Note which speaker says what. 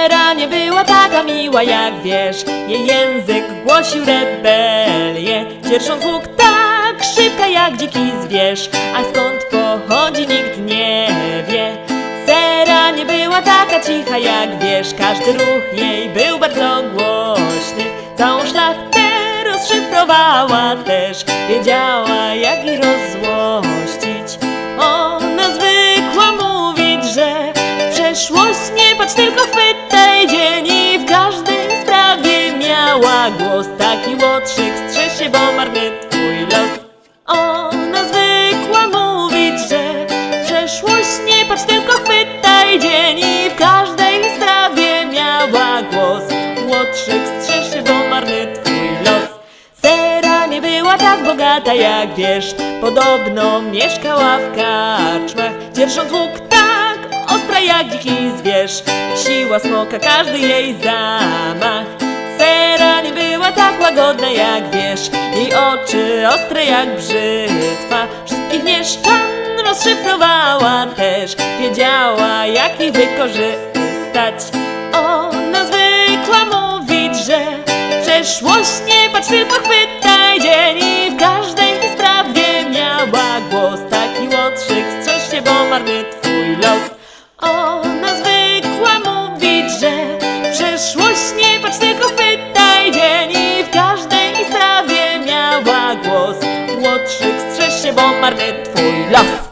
Speaker 1: Sera nie była taka miła jak wiesz. Jej język głosił rebelię. Dzierżąc łuk tak szybka jak dziki zwierz. A skąd pochodzi nikt nie wie. Sera nie była taka cicha jak wiesz. Każdy ruch jej był bardzo głośny. Całą szlachtę rozszyfrowała też. Wiedziała jak ich rozzłościć głos Taki łotrzyk strzeż się, bo marny twój los. Ona zwykła mówić, że przeszłość nie patrz tylko chwytaj dzień. I w każdej sprawie miała głos. Łotrzyk strzeż się, bo marny twój los. Sera nie była tak bogata jak wiesz. Podobno mieszkała w karczmach. Dzierżąc łuk tak jak dziki zwierz. Siła smoka każdy jej zamach Sera nie była tak łagodna jak wiesz Jej oczy ostre jak brzytwa. Wszystkich mieszczan rozszyfrowała też Wiedziała jak ich wykorzystać. Ona zwykła mówić, że Przeszłość nie patrz tylko chwytaj dzień. I w każdej sprawie miała głos Taki łotrzyk strzeż się, bo marny twój los. Ona zwykła mówić, że Przeszłość nie patrz tylko chwytaj på meg redd for.